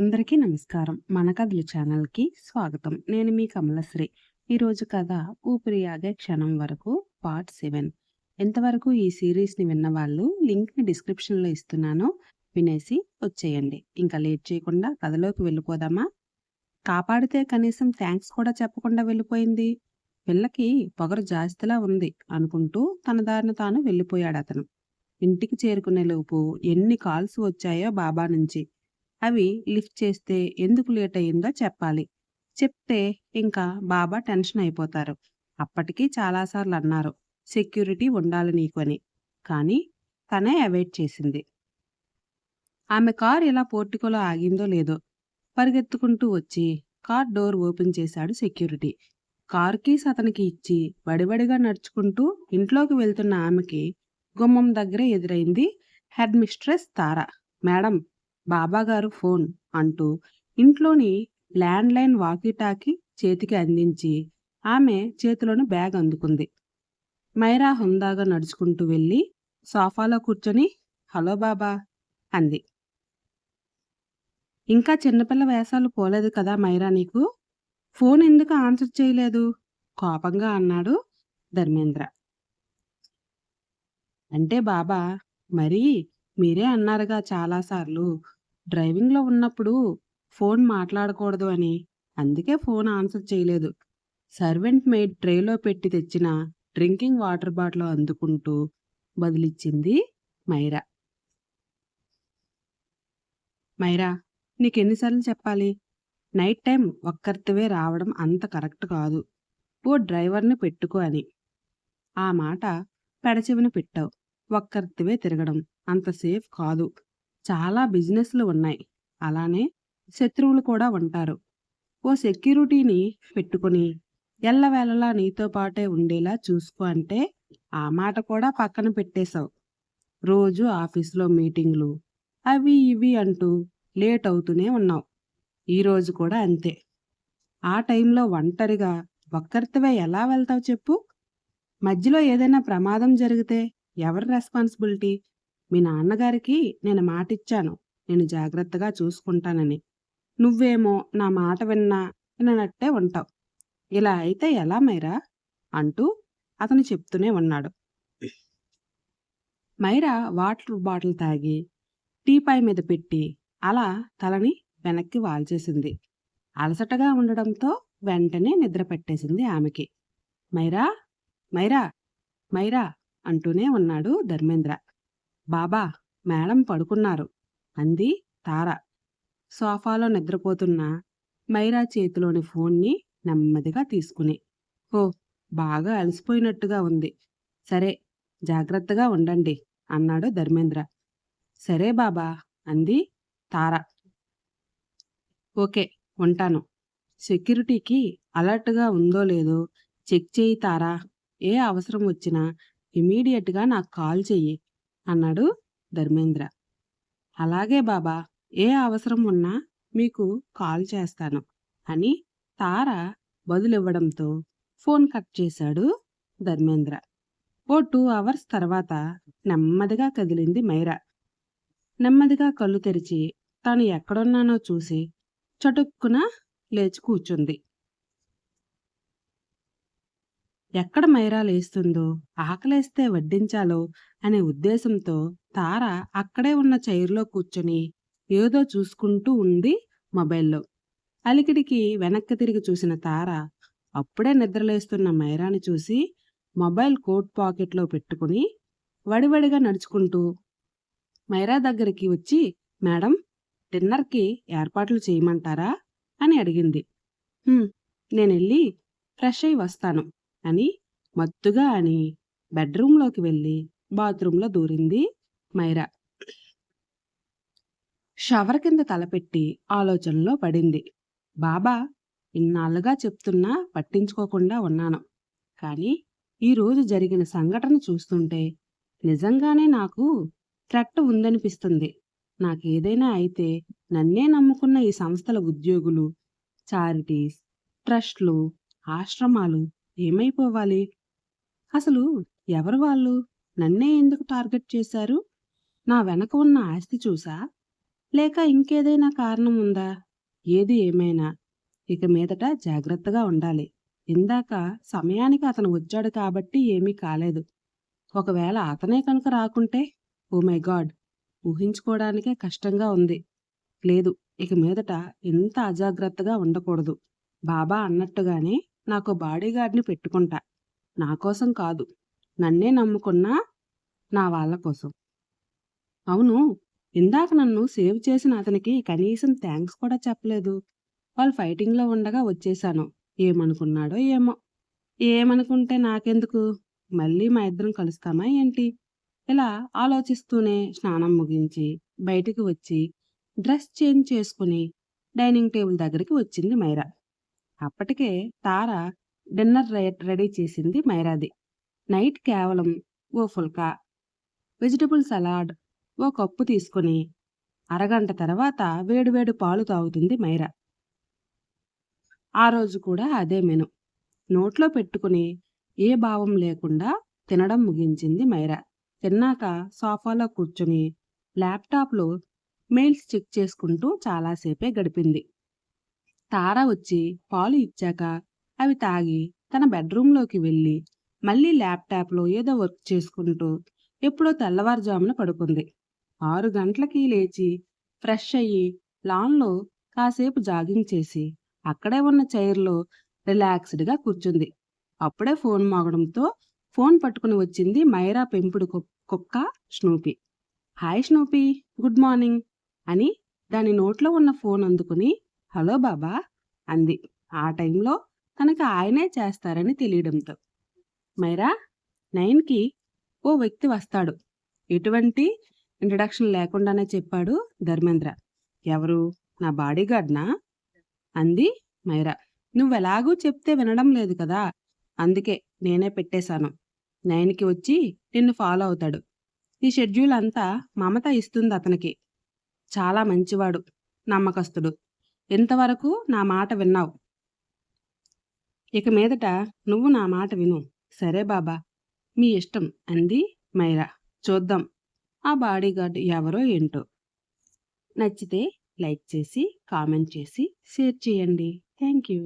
అందరికీ నమస్కారం. మన కథలు ఛానల్కి స్వాగతం. నేను మీ కమలశ్రీ. ఈరోజు కథ ఊపిరి ఆగే క్షణం వరకు పార్ట్ సెవెన్. ఎంతవరకు ఈ సిరీస్ని విన్న వాళ్ళు లింక్ని డిస్క్రిప్షన్లో ఇస్తున్నాను వినేసి వచ్చేయండి. ఇంకా లేట్ చేయకుండా కథలోకి వెళ్ళిపోదామా? కాపాడితే కనీసం థ్యాంక్స్ కూడా చెప్పకుండా వెళ్ళిపోయింది. పిల్లకి పొగరు జాస్తిలా ఉంది అనుకుంటూ తన దారిన తాను వెళ్ళిపోయాడు అతను. ఇంటికి చేరుకునే లోపు ఎన్ని కాల్స్ వచ్చాయో బాబా నుంచి అవి లిఫ్ట్ చేస్తే ఎందుకు లేట్ అయ్యిందో చెప్పాలి. చెప్తే ఇంకా బాబా టెన్షన్ అయిపోతారు. అప్పటికి చాలాసార్లు అన్నారు సెక్యూరిటీ ఉండాలి నీకు అని కానీ తనే అవాయిడ్ చేసింది. ఆమె కార్ ఎలా పోర్టికోలో ఆగిందో లేదో పరిగెత్తుకుంటూ వచ్చి కార్ డోర్ ఓపెన్ చేశాడు సెక్యూరిటీ. కార్ కీస్ అతనికి ఇచ్చి వడివడిగా నడుచుకుంటూ ఇంట్లోకి వెళ్తున్న ఆమెకి గుమ్మం దగ్గరే ఎదురైంది హెడ్ మిస్ట్రెస్ తార. మేడం బాబాగారు ఫోన్ అంటూ ఇంట్లోని ల్యాండ్లైన్ వాకిటాకి చేతికి అందించి ఆమె చేతిలోని బ్యాగ్ అందుకుంది. మైరా హుందాగా నడుచుకుంటూ వెళ్ళి సోఫాలో కూర్చొని హలో బాబా అంది. ఇంకా చిన్నపిల్ల వేషాలు పోలేదు కదా మైరా నీకు? ఫోన్ ఎందుకు ఆన్సర్ చేయలేదు? కోపంగా అన్నాడు ధర్మేంద్ర. అంటే బాబా మరి మీరే అన్నారుగా చాలాసార్లు. డ్రైవింగ్లో ఉన్నప్పుడు ఫోన్ మాట్లాడకూడదు అని. అందుకే ఫోన్ ఆన్సర్ చేయలేదు. సర్వెంట్ మెయిడ్ ట్రేలో పెట్టి తెచ్చిన డ్రింకింగ్ వాటర్ బాటిల్ అందుకుంటూ బదిలిచ్చింది మైరా. మైరా నీకెన్నిసార్లు చెప్పాలి? నైట్ టైం ఒక్కరితవే రావడం అంత కరెక్ట్ కాదు. ఓ డ్రైవర్ని పెట్టుకో అని. ఆ మాట పెడచెవిన పెట్టావు. ఒక్కరితవే తిరగడం అంత సేఫ్ కాదు. చాలా బిజినెస్లు ఉన్నాయి. అలానే శత్రువులు కూడా ఉంటారు. ఓ సెక్యూరిటీని పెట్టుకుని ఎల్లవేళలా నీతో పాటే ఉండేలా చూసుకో అంటే ఆ మాట కూడా పక్కన పెట్టేశావు. రోజు ఆఫీస్లో మీటింగ్లు అవి ఇవి అంటూ లేట్ అవుతూనే ఉన్నావు. ఈరోజు కూడా అంతే. ఆ టైంలో ఒంటరిగా ఒక్కరితవే ఎలా వెళ్తావు చెప్పు? మధ్యలో ఏదైనా ప్రమాదం జరిగితే ఎవరి రెస్పాన్సిబిలిటీ? మీ నాన్నగారికి నేను మాటిచ్చాను. నేను జాగ్రత్తగా చూసుకుంటానని. నువ్వేమో నా మాట విన్నా విననట్టే ఉంటావు. ఇలా అయితే ఎలా మైరా? అంటూ అతను చెప్తూనే ఉన్నాడు. మైరా వాటర్ బాటిల్ తాగి టీపాయ్ మీద పెట్టి అలా తలని వెనక్కి వాల్చేసింది. అలసటగా ఉండడంతో వెంటనే నిద్ర పెట్టేసింది ఆమెకి. మైరా? మైరా? మైరా? అంటూనే ఉన్నాడు ధర్మేంద్ర. బాబా మేడం పడుకున్నారు అంది తార. సోఫాలో నిద్రపోతున్న మైరా చేతిలోని ఫోన్ని నెమ్మదిగా తీసుకుని ఓ బాగా అలసిపోయినట్టుగా ఉంది. సరే జాగ్రత్తగా ఉండండి అన్నాడు ధర్మేంద్ర. సరే బాబా అంది తార. ఓకే ఉంటాను. సెక్యూరిటీకి అలర్ట్గా ఉందో లేదో చెక్ చేయి తారా. ఏ అవసరం వచ్చినా ఇమీడియట్గా నాకు కాల్ చెయ్యి. అన్నాడు ధర్మేంద్ర. అలాగే బాబా ఏ అవసరం ఉన్నా మీకు కాల్ చేస్తాను అని తార బదులివ్వడంతో ఫోన్ కట్ చేశాడు ధర్మేంద్ర. ఓ టూ అవర్స్ తర్వాత నెమ్మదిగా కదిలింది మైరా. నెమ్మదిగా కళ్ళు తెరిచి తాను ఎక్కడున్నానో చూసి చటుక్కున లేచి కూర్చుంది. ఎక్కడ మైరా లేస్తుందో ఆకలేస్తే వడ్డించాలో అనే ఉద్దేశంతో తార అక్కడే ఉన్న చైర్లో కూర్చొని ఏదో చూసుకుంటూ ఉంది మొబైల్లో. అలికిడికి వెనక్కి తిరిగి చూసిన తార అప్పుడే నిద్రలేస్తున్న మైరాని చూసి మొబైల్ కోట్ పాకెట్లో పెట్టుకుని వడివడిగా నడుచుకుంటూ మైరా దగ్గరికి వచ్చి మేడం డిన్నర్కి ఏర్పాట్లు చేయమంటారా అని అడిగింది. నేను వెళ్ళి ఫ్రెష్ అయి వస్తాను. అని మత్తుగా అని బెడ్రూంలోకి వెళ్ళి బాత్రూంలో దూరింది మైరా. షవర్ కింద తలపెట్టి ఆలోచనలో పడింది. బాబా ఇన్నాళ్ళుగా చెప్తున్నా పట్టించుకోకుండా ఉన్నాను. కానీ ఈరోజు జరిగిన సంఘటన చూస్తుంటే నిజంగానే నాకు థ్రెట్ ఉందనిపిస్తుంది. నాకేదైనా అయితే నన్నే నమ్ముకున్న ఈ సంస్థల ఉద్యోగులు చారిటీస్ ట్రస్ట్లు ఆశ్రమాలు ఏమైపోవాలి? అసలు ఎవరు వాళ్ళు? నన్నే ఎందుకు టార్గెట్ చేశారు? నా వెనక ఉన్న ఆస్తి చూసా? లేక ఇంకేదైనా కారణం ఉందా? ఏది ఏమైనా? ఇక మీదట జాగ్రత్తగా ఉండాలి. ఇందాక సమయానికి అతను వచ్చాడు కాబట్టి ఏమీ కాలేదు. ఒకవేళ అతనే కనుక రాకుంటే ఓ మై గాడ్ ఊహించుకోవడానికే కష్టంగా ఉంది. లేదు ఇక మీదట ఇంత అజాగ్రత్తగా ఉండకూడదు. బాబా అన్నట్టుగానే నాకు బాడీగార్డ్ని పెట్టుకుంటా. నా కోసం కాదు. నన్నే నమ్ముకున్నా నా వాళ్ళ కోసం. అవును. ఇందాక నన్ను సేవ్ చేసిన అతనికి కనీసం థ్యాంక్స్ కూడా చెప్పలేదు. వాళ్ళు ఫైటింగ్లో ఉండగా వచ్చేశాను. ఏమనుకున్నాడో ఏమో. ఏమనుకుంటే నాకెందుకు? మళ్ళీ మా ఇద్దరం కలుస్తామా ఏంటి? ఇలా ఆలోచిస్తూనే స్నానం ముగించి బయటికి వచ్చి డ్రెస్ చేంజ్ చేసుకుని డైనింగ్ టేబుల్ దగ్గరికి వచ్చింది మైరా. అప్పటికే తార డిన్నర్ రెడీ చేసింది మైరాది. నైట్ కేవలం ఓ ఫుల్కా వెజిటబుల్ సలాడ్ ఓ కప్పు తీసుకుని అరగంట తర్వాత వేడివేడి పాలు తాగుతుంది మైరా. ఆ రోజు కూడా అదే మెను. నోట్లో పెట్టుకుని ఏ భావం లేకుండా తినడం ముగించింది మైరా. తిన్నాక సోఫాలో కూర్చుని ల్యాప్టాప్లో మెయిల్స్ చెక్ చేసుకుంటూ చాలాసేపే గడిపింది. తార వచ్చి పాలు ఇచ్చాక అవి తాగి తన బెడ్రూంలోకి వెళ్ళి మళ్ళీ ల్యాప్టాప్లో ఏదో వర్క్ చేసుకుంటూ ఎప్పుడో తెల్లవారుజామున పడుకుంది. ఆరు గంటలకి లేచి ఫ్రెష్ అయ్యి లాన్లో కాసేపు జాగింగ్ చేసి అక్కడే ఉన్న చైర్లో రిలాక్స్డ్గా కూర్చుంది. అప్పుడే ఫోన్ మోగడంతో ఫోన్ పట్టుకుని వచ్చింది మైరా పెంపుడు కుక్క Snoopy. Hi Snoopy good morning అని దాని నోట్లో ఉన్న ఫోన్ అందుకుని హలో బాబా అంది. ఆ టైంలో తనకు ఆయనే చేస్తారని తెలియడంతో. మైరా నైన్కి ఓ వ్యక్తి వస్తాడు. ఎటువంటి ఇంట్రడక్షన్ లేకుండానే చెప్పాడు ధర్మేంద్ర. ఎవరు? నా బాడీగార్డ్నా? అంది మైరా. నువ్వెలాగూ చెప్తే వినడం లేదు కదా? అందుకే నేనే పెట్టేశాను. నైన్కి వచ్చి నిన్ను ఫాలో అవుతాడు. ఈ షెడ్యూల్ అంతా మమత ఇస్తుంది అతనికి. చాలా మంచివాడు నమ్మకస్తుడు. ఇంతవరకు నా మాట విన్నావు? ఇక మీదట నువ్వు నా మాట విను. సరే బాబా మీ ఇష్టం అంది మైరా. చూద్దాం ఆ బాడీగార్డ్ ఎవరో ఏంటో. నచ్చితే లైక్ చేసి కామెంట్ చేసి షేర్ చేయండి. Thank you